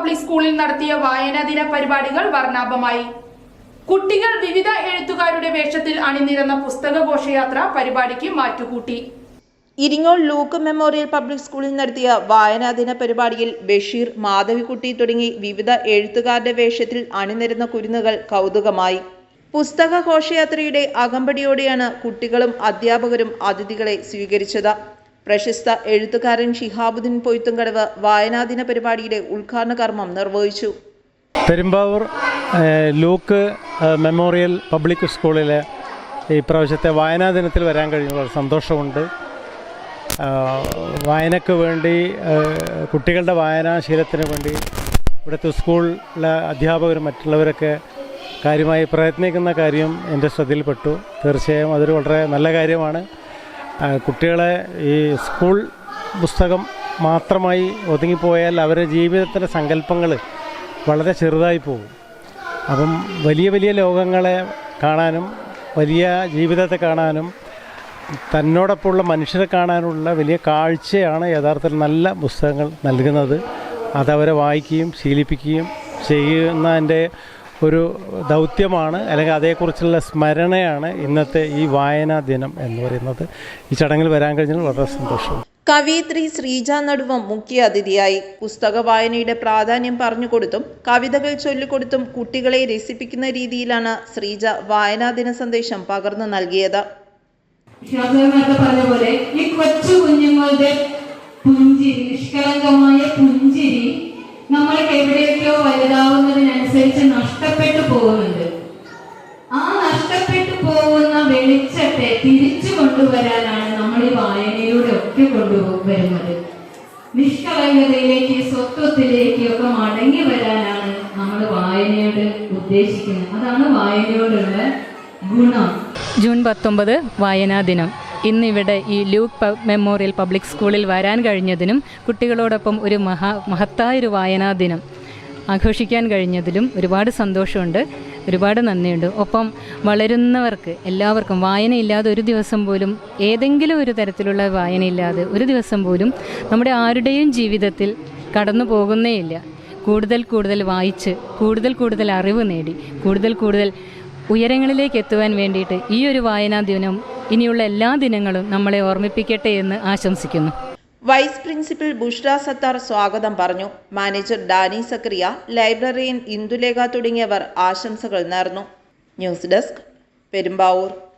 Public സ്കൂളിൽ നടത്തിയ വായനാ ദിന പരിപാടികൾ വർണാഭമായി. കുട്ടികൾ വിവിധ എഴുത്തുകാരുടെ വേഷത്തിൽ അണിനിരന്ന പുസ്തക ഘോഷയാത്ര പരിപാടിക്ക് മാറ്റുകൂട്ടി. ഇരിങ്ങോൾ ലൂക്ക് മെമ്മോറിയൽ പബ്ലിക് സ്കൂളിൽ നടത്തിയ വായനാ ദിന പരിപാടിയിൽ ബഷീർ മാധവിക്കുട്ടി തുടങ്ങി വിവിധ എഴുത്തുകാരുടെ വേഷത്തിൽ അണിനിരന്ന കുരുന്നുകൾ കൗതുകമായി. പുസ്തക ഘോഷയാത്രയുടെ അകമ്പടിയോടെയാണ് കുട്ടികളും അധ്യാപകരും അതിഥികളെ സ്വീകരിച്ചത്. പ്രശസ്ത എഴുത്തുകാരൻ ഷിഹാബുദ്ദീൻ പൊയ്ത്തുംകടവ് വായനാദിന പരിപാടിയുടെ ഉദ്ഘാടന കർമ്മം നിർവഹിച്ചു. പെരുമ്പാവൂർ ലൂക്ക് മെമ്മോറിയൽ പബ്ലിക് സ്കൂളിലെ ഈ പ്രാവശ്യത്തെ വായനാ ദിനത്തിൽ വരാൻ കഴിഞ്ഞ സന്തോഷമുണ്ട്. വായനക്ക് വേണ്ടി കുട്ടികളുടെ വായനാശീലത്തിന് വേണ്ടി ഇവിടുത്തെ സ്കൂളിലെ അധ്യാപകരും മറ്റുള്ളവരൊക്കെ കാര്യമായി പ്രയത്നിക്കുന്ന കാര്യം എന്റെ ശ്രദ്ധയിൽപ്പെട്ടു. തീർച്ചയായും അതൊരു വളരെ നല്ല കാര്യമാണ്. കുട്ടികളെ ഈ സ്കൂൾ പുസ്തകം മാത്രമായി ഒതുങ്ങിപ്പോയാൽ അവരുടെ ജീവിതത്തിലെ സങ്കല്പങ്ങൾ വളരെ ചെറുതായി പോകും. അപ്പം വലിയ വലിയ ലോകങ്ങളെ കാണാനും വലിയ ജീവിതത്തെ കാണാനും തന്നോടൊപ്പമുള്ള മനുഷ്യരെ കാണാനുള്ള വലിയ കാഴ്ചയാണ് യഥാർത്ഥത്തിൽ നല്ല പുസ്തകങ്ങൾ നൽകുന്നത്. അതവരെ വായിക്കുകയും ശീലിപ്പിക്കുകയും ചെയ്യുന്നതിന്റെ ഒരു ദൗത്യമാണ് അല്ലെങ്കിൽ അതേക്കുറിച്ചുള്ള സ്മരണയാണ് ഇന്നത്തെ ഈ വായനാ ദിനം എന്ന് പറയുന്നത്. ഈ ചടങ്ങിൽ വരാൻ കഴിഞ്ഞാൽ വളരെ സന്തോഷം. കവയിത്രി ശ്രീജ നടുവം മുഖ്യ അതിഥിയായി. പുസ്തക വായനയുടെ പ്രാധാന്യം പറഞ്ഞുകൊടുത്തും കവിതകൾ ചൊല്ലിക്കൊടുത്തും കുട്ടികളെ രസിപ്പിക്കുന്ന രീതിയിലാണ് ശ്രീജ വായനാ ദിന സന്ദേശം പകർന്നു നൽകിയത്. പറഞ്ഞ പോലെ ഈ കൊച്ചു കുഞ്ഞുങ്ങളുടെ പുഞ്ചിരി നിഷ്കളങ്കമായ പുഞ്ചിരി നമ്മൾക്ക് എവിടെയൊക്കെയോ വലുതാവുന്നതിനനുസരിച്ച് തിരിച്ചു കൊണ്ടുവരാനാണ് നമ്മൾ ഈ വായനയിലൂടെ ഒക്കെ കൊണ്ടുവരുന്നത്. നിഷ്കളങ്കതയിലേക്ക് സ്വത്വത്തിലേക്ക് ഒക്കെ മടങ്ങി വരാനാണ് നമ്മൾ വായനയോട് ഉദ്ദേശിക്കുന്നത്. അതാണ് വായനയോടുള്ള ഗുണം. ജൂൺ പത്തൊമ്പത് വായനാ ദിനം. ഇന്നിവിടെ ഈ ലൂക്ക് മെമ്മോറിയൽ പബ്ലിക് സ്കൂളിൽ വരാൻ കഴിഞ്ഞതിനും കുട്ടികളോടൊപ്പം ഒരു മഹാ മഹത്തായൊരു വായനാ ദിനം ആഘോഷിക്കാൻ കഴിഞ്ഞതിലും ഒരുപാട് സന്തോഷമുണ്ട്. ഒരുപാട് നന്ദിയുണ്ട്. ഒപ്പം വളരുന്നവർക്ക് എല്ലാവർക്കും വായനയില്ലാതെ ഒരു ദിവസം പോലും ഏതെങ്കിലും ഒരു തരത്തിലുള്ള വായനയില്ലാതെ ഒരു ദിവസം പോലും നമ്മുടെ ആരുടെയും ജീവിതത്തിൽ കടന്നു പോകുന്നേയില്ല കൂടുതൽ കൂടുതൽ വായിച്ച് കൂടുതൽ കൂടുതൽ അറിവ് നേടി കൂടുതൽ കൂടുതൽ ഉയരങ്ങളിലേക്ക് എത്തുവാൻ വേണ്ടിയിട്ട് ഈ ഒരു വായനാ ദിനം ഇനിയുള്ള എല്ലാ ദിനങ്ങളും നമ്മളെ ഓർമ്മിപ്പിക്കട്ടെ എന്ന് ആശംസിക്കുന്നു. വൈസ് പ്രിൻസിപ്പൽ ബുഷ്ര സത്താർ സ്വാഗതം പറഞ്ഞു. മാനേജർ ഡാനി സക്രിയ ലൈബ്രറിയൻ ഇന്ദുലേഖ തുടങ്ങിയവർ ആശംസകൾ നേർന്നു. News desk Perumbavoor.